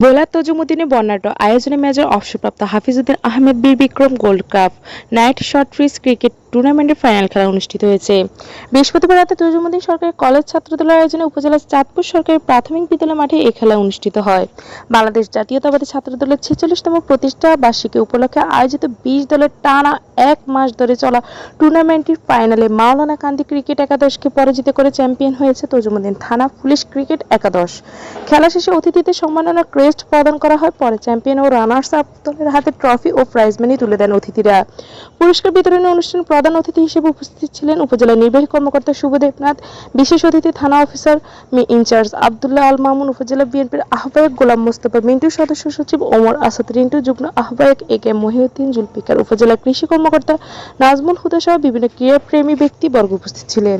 ভোলার তজুমুদ্দিনের বর্ণাঢ্য আয়োজনে মেজর অবসরপ্রাপ্ত Hafizuddin Ahmed Bir Bikram gold cup, night short fridge cricket টুর্নামেন্টের ফাইনাল খেলা অনুষ্ঠিত হয়েছে। বৃহস্পতিবার রাতে তজুমুদ্দিন সরকারি কলেজ ছাত্রদলের আয়োজনে উপজেলার চাঁদপুর সরকারি প্রাথমিক বিদ্যালয় মাঠে এই খেলা অনুষ্ঠিত হয়। বাংলাদেশ জাতীয়তাবাদী ছাত্রদলের ছেচল্লিশতম প্রতিষ্ঠা বার্ষিকী উপলক্ষে আয়োজিত বিশ দলের টানা এক মাস ধরে চলা টুর্নামেন্টটির ফাইনালে মাওলানা কান্দি ক্রিকেট একাদশকে পরাজিত করে চ্যাম্পিয়ন হয়েছে তজুমুদ্দিন থানা পুলিশ ক্রিকেট একাদশ। খেলা শেষে অতিথিদের সম্মাননা ক্রেস্ট প্রদান করা হয়, পরে চ্যাম্পিয়ন ও রানার্স আপ দলের হাতে ট্রফি ও প্রাইজ মানি তুলে দেন অতিথিরা। পুরস্কার বিতরণী অনুষ্ঠান প্রধান অতিথি হিসেবে উপস্থিত ছিলেন উপজেলা নির্বাহী কর্মকর্তা শুভদেবনাথ, বিশেষ অতিথি থানা অফিসার মি ইনচার্জ আবদুল্লাহ আল মামুন, উপজেলা বিএনপির আহ্বায়ক গোলাম মোস্তফা মিন্টু, সদস্য সচিব ওমর আসাদ রিন্টু, যুগ্ম আহ্বায়ক এ কে মহিউদ্দিন, জুলফিকার উপজেলা কৃষি কর্মকর্তা নাজমুল হুদা সহ বিভিন্ন ক্রীড়াপ্রেমী ব্যক্তিবর্গ উপস্থিত ছিলেন।